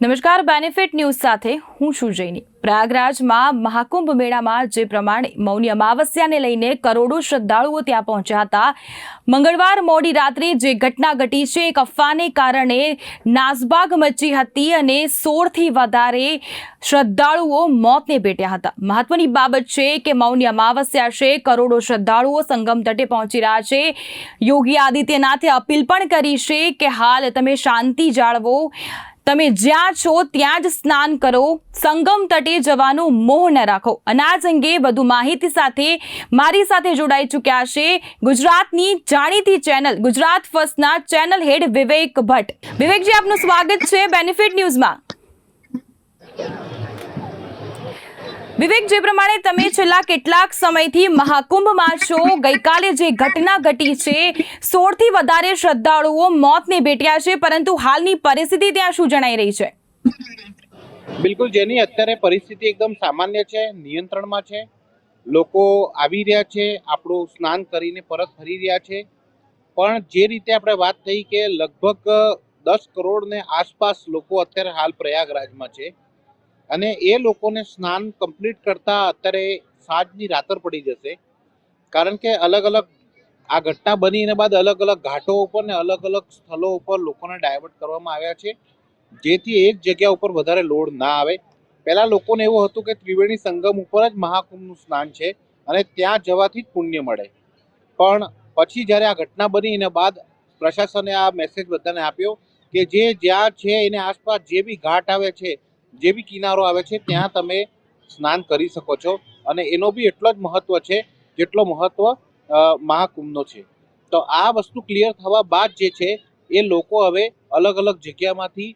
નમસ્કાર benefit news સાથે હું છું જૈની. પ્રયાગરાજમાં મહાકુંભ મેળામાં જે પ્રમાણે મૌની અમાવસ્યાને લઈને કરોડો શ્રદ્ધાળુઓ ત્યાં પહોંચ્યા હતા. મંગળવાર મોડી રાત્રે જે ઘટના ઘટી છે, એક અફવાને કારણે નાસભાગ મચી હતી અને સોળથી વધારે શ્રદ્ધાળુઓ મોતને ભેટ્યા હતા. મહત્વની બાબત છે કે મૌની અમાવસ્યા છે, કરોડો શ્રદ્ધાળુઓ સંગમ તટે પહોંચી રહ્યા છે. યોગી આદિત્યનાથે અપીલ પણ કરી છે કે હાલ તમે શાંતિ જાળવો. તમે જ્યાં છો ત્યાં જ સ્નાન કરો, સંગમ તટે જવાનું મોહ ન રાખો. અનાજ અંગે વધુ માહિતી સાથે મારી સાથે જોડાઈ ચૂક્યા છે ગુજરાતની જાણીતી ચેનલ, ગુજરાત ફર્સ્ટના ચેનલ હેડ વિવેક ભટ્ટ. વિવેકજી, આપનું સ્વાગત છે બેનિફિટ ન્યૂઝમાં. વિવેક, જે પ્રમાણે તમે છેલ્લા કેટલાક સમયથી મહાકુંભમાં છો ગઈકાલે જે ઘટના ઘટી છે, સોળથી વધારે શ્રદ્ધાળુઓ મોતને ભેટ્યા છે, પરંતુ હાલની પરિસ્થિતિ ત્યાં શું જણાઈ રહી છે? બિલકુલ, જેની અત્યારે પરિસ્થિતિ એકદમ સામાન્ય છે, નિયંત્રણમાં છે. લોકો આવી રહ્યા છે, આપણું સ્નાન કરીને પરત ફરી રહ્યા છે. પણ જે રીતે આપણે વાત થઈ કે લગભગ દસ કરોડને આસપાસ લોકો અત્યારે હાલ પ્રયાગરાજમાં છે અને એ લોકોને સ્નાન કમ્પ્લીટ કરતા અત્યારે સાંજની રાતર પડી જશે. કારણ કે અલગ અલગ આ ઘટના બની એના બાદ અલગ અલગ ઘાટો ઉપર ને અલગ અલગ સ્થળો ઉપર લોકોને ડાયવર્ટ કરવામાં આવ્યા છે. જેથી એક જગ્યા ઉપર વધારે લોડ ના આવે. પહેલા લોકોને એવું હતું કે ત્રિવેણી સંગમ ઉપર જ મહાકુંભનું સ્નાન છે અને ત્યાં જવાથી જ પુણ્ય મળે. પણ પછી જ્યારે આ ઘટના બની એના બાદ પ્રશાસને આ મેસેજ બધાને આપ્યો કે જે જ્યાં છે એને આસપાસ જે બી ઘાટ આવે છે જે બી કિનારો આવે છે, ત્યાં તમે સ્નાન કરી શકો છો. અને એનો બી એટલો જ મહત્વ છે, જેટલો મહત્વ મહાકુંભનો છે. તો આ વસ્તુ ક્લિયર થવા બાદ જે છે, એ લોકો હવે અલગ અલગ જગ્યામાંથી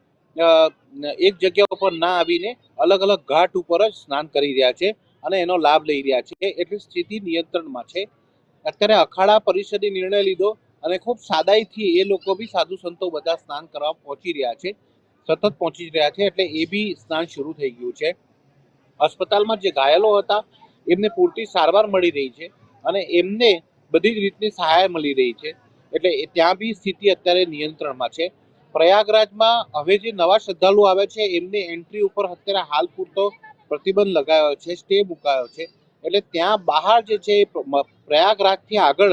એક જગ્યા ઉપર ના આવીને અલગ અલગ ઘાટ ઉપર જ સ્નાન કરી રહ્યા છે અને એનો લાભ લઈ રહ્યા છે. એટલે સ્થિતિ નિયંત્રણમાં છે. અત્યારે અખાડા પરિષદે નિર્ણય લીધો અને ખૂબ સાદાઈથી એ લોકો બી સાધુ સંતો બધા સ્નાન કરવા પહોંચી રહ્યા છે. સતત પહોંચી રહ્યા છે એટલે એ બી સ્નાન શરૂ થઈ ગયું છે. હસ્પતાલમાં જે ઘાયલો હતા, એમને પૂરતી સારવાર મળી રહી છે અને એમને બધી જ રીતની સહાય મળી રહી છે. એટલે ત્યાં બી સ્થિતિ અત્યારે નિયંત્રણમાં છે. પ્રયાગરાજમાં હવે જે નવા શ્રદ્ધાળુ આવે છે, એમને એન્ટ્રી ઉપર અત્યારે હાલ પૂરતો પ્રતિબંધ લગાવ્યો છે, સ્ટે મુકાયો છે. એટલે ત્યાં બહાર જે છે પ્રયાગરાજથી આગળ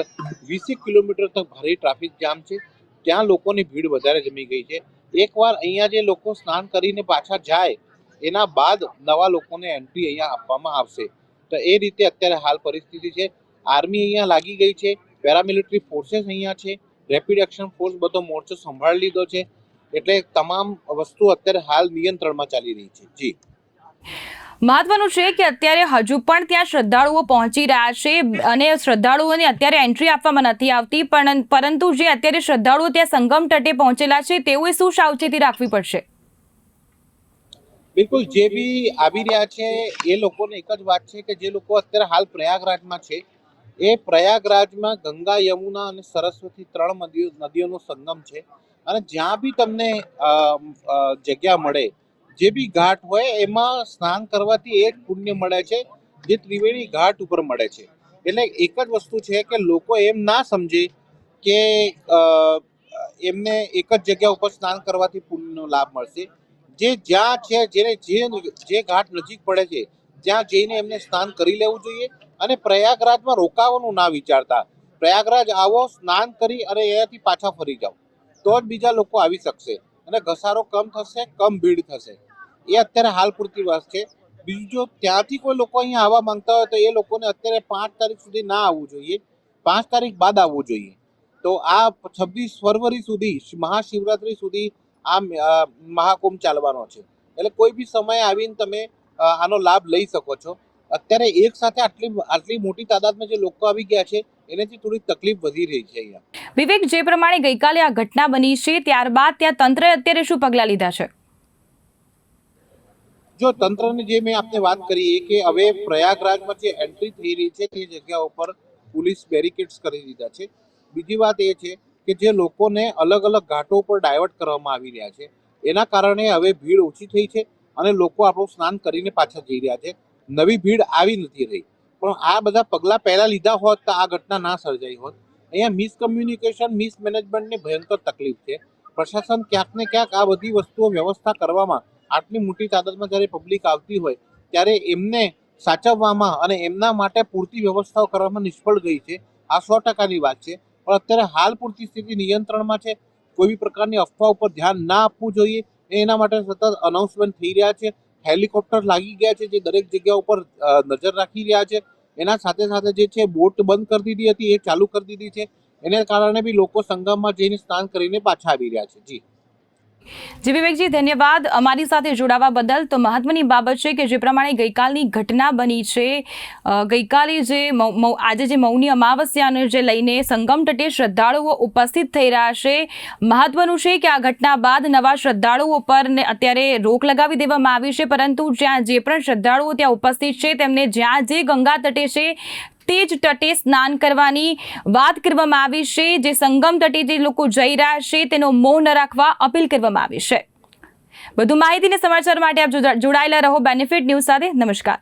વીસેક કિલોમીટર તક ભારે ટ્રાફિક જામ છે. ત્યાં લોકોની ભીડ વધારે જમી ગઈ છે. એકવાર અહીંયા જે લોકો સ્નાન કરીને પાછા જાય, એના બાદ નવા લોકોને એન્ટ્રી અહીંયા આપવામાં આવશે. તો એ રીતે અત્યારે હાલ પરિસ્થિતિ છે. આર્મી અહીંયા લાગી ગઈ છે. પેરામિલિટરી ફોર્સેસ અહીંયા છે. રેપિડ એક્શન ફોર્સ બધો મોરચો સંભાળી લીધો છે. એટલે તમામ વસ્તુ અત્યારે હાલ નિયંત્રણમાં ચાલી રહી છે. જી. મહત્વનું છે કે અત્યારે હજુ પણ ત્યાં શ્રદ્ધાળુઓ પહોંચી રહ્યા છે અને શ્રદ્ધાળુઓને અત્યારે એન્ટ્રી આપવામાં નથી આવતી, પણ પરંતુ જે અત્યારે શ્રદ્ધાળુઓ ત્યાં સંગમ તટે પહોંચેલા છે, તેઓએ શું સાવચેતી રાખવી પડશે? બિલકુલ, જે બી આવી રહ્યા છે, એ લોકોને એક જ વાત છે કે જે લોકો અત્યારે હાલ પ્રયાગરાજમાં છે, એ પ્રયાગરાજમાં ગંગા, યમુના અને સરસ્વતી ત્રણ નદીઓ નદીઓનો સંગમ છે. અને જ્યાં બી તમને જગ્યા મળે જે બી ઘાટ હોય એમાં સ્નાન કરવાથી એક પુણ્ય મળે છે, જે ત્રિવેણી ઘાટ ઉપર મળે છે. એટલે એક જ વસ્તુ છે કે લોકો એમ ના સમજે કે એમને એક જ જગ્યા ઉપર સ્નાન કરવાથી પુણ્યનો લાભ મળશે. જે જ્યાં છે, જેને જે જે ઘાટ નજીક પડે છે, ત્યાં જઈને એમને સ્નાન કરી લેવું જોઈએ અને પ્રયાગરાજમાં રોકાવાનું ના વિચારતા. પ્રયાગરાજ આવો, સ્નાન કરી અને એનાથી પાછા ફરી જાઓ. તો જ બીજા લોકો આવી શકશે અને ઘસારો કમ થશે, કમ ભીડ થશે. એ અત્યારે હાલ પૂરતી વાત છે. બીજું જો ત્યાંથી કોઈ લોકો અહીંયા આવવા માંગતા હોય તો એ લોકોને અત્યારે પાંચ તારીખ સુધી ના આવવું જોઈએ. પાંચ તારીખ બાદ આવવું જોઈએ. તો આ છવ્વીસ ફરવરી સુધી મહાશિવરાત્રી સુધી આ મહાકુંભ ચાલવાનો છે. એટલે કોઈ બી સમયે આવીને તમે આનો લાભ લઈ શકો છો. અત્યારે એક સાથે આટલી આટલી મોટી તાદાદમાં જે લોકો આવી ગયા છે, એનાથી થોડી તકલીફ વધી રહી છે અહીંયા. વિવેક, જે પ્રમાણે ગઈકાલે આ ઘટના બની છે, ત્યારબાદ ત્યાં તંત્રએ અત્યારે શું પગલાં લીધા છે? જો તંત્રની જે મેં આપને વાત કરી કે હવે પ્રયાગરાજમાં જે એન્ટ્રી થઈ રહી છે તે જગ્યા ઉપર પોલીસ બેરિકેડ્સ કરી દીધા છે. બીજી વાત એ છે કે જે લોકોને અલગ અલગ ઘાટો ઉપર ડાયવર્ટ કરવામાં આવી રહ્યા છે, એના કારણે હવે ભીડ ઓછી થઈ છે અને લોકો આપણું સ્નાન કરીને પાછા જઈ રહ્યા છે. નવી ભીડ આવી નથી રહી. પણ આ બધા પગલાં પહેલાં લીધા હોત તો આ ઘટના ના સર્જાઈ હોત. અહીંયા મિસકમ્યુનિકેશન મિસમેનેજમેન્ટની ભયંકર તકલીફ છે. પ્રશાસન ક્યાંક ને ક્યાંક આ બધી વસ્તુઓ વ્યવસ્થા કરવામાં આટલી મોટી તાદાદમાં જ્યારે પબ્લિક આવતી હોય, ત્યારે એમને સાચવવામાં અને એમના માટે પૂરતી વ્યવસ્થાઓ કરવામાં નિષ્ફળ ગઈ છે. આ સો ટકાની વાત છે. પણ અત્યારે હાલ પૂરતી સ્થિતિ નિયંત્રણમાં છે. કોઈ બી પ્રકારની અફવા ઉપર ધ્યાન ના આપવું જોઈએ. એના માટે સતત અનાઉન્સમેન્ટ થઈ રહ્યા છે. હેલિકોપ્ટર લાગી ગયા છે જે દરેક જગ્યા ઉપર નજર રાખી રહ્યા છે. એના સાથે સાથે જે છે બોટ બંધ કરી દીધી હતી, એ ચાલુ કરી દીધી છે. એને કારણે બી લોકો સંગમમાં જઈને સ્નાન કરીને પાછા આવી રહ્યા છે. જી. જી વિવેકજી, ધન્યવાદ. અમારી સાથે જોડાવા બદલ તો મહત્વની બાબત છે કે જે પ્રમાણે ગઈકાલની ઘટના બની છે. ગઈકાલે જે આજે જે મૌની અમાવસ્યાને જે લઈને સંગમ તટે શ્રદ્ધાળુઓ ઉપસ્થિત થઈ રહ્યા છે. મહત્વનું છે કે આ ઘટના બાદ નવા શ્રદ્ધાળુઓ પર અત્યારે રોક લગાવી દેવામાં આવી છે, પરંતુ જ્યાં જે પણ શ્રદ્ધાળુઓ ત્યાં ઉપસ્થિત છે, તેમને જ્યાં જે ગંગા તટે છે તે જ તટે સ્નાન કરવાની વાત કરવામાં આવી છે. જે સંગમ તટે જે લોકો જઈ રહ્યા છે, તેનો મોહ ન રાખવા અપીલ કરવામાં આવી છે. વધુ માહિતી અને સમાચાર માટે આપ જોડાયેલા રહો. બેનિફિટ ન્યૂઝ સાથે નમસ્કાર.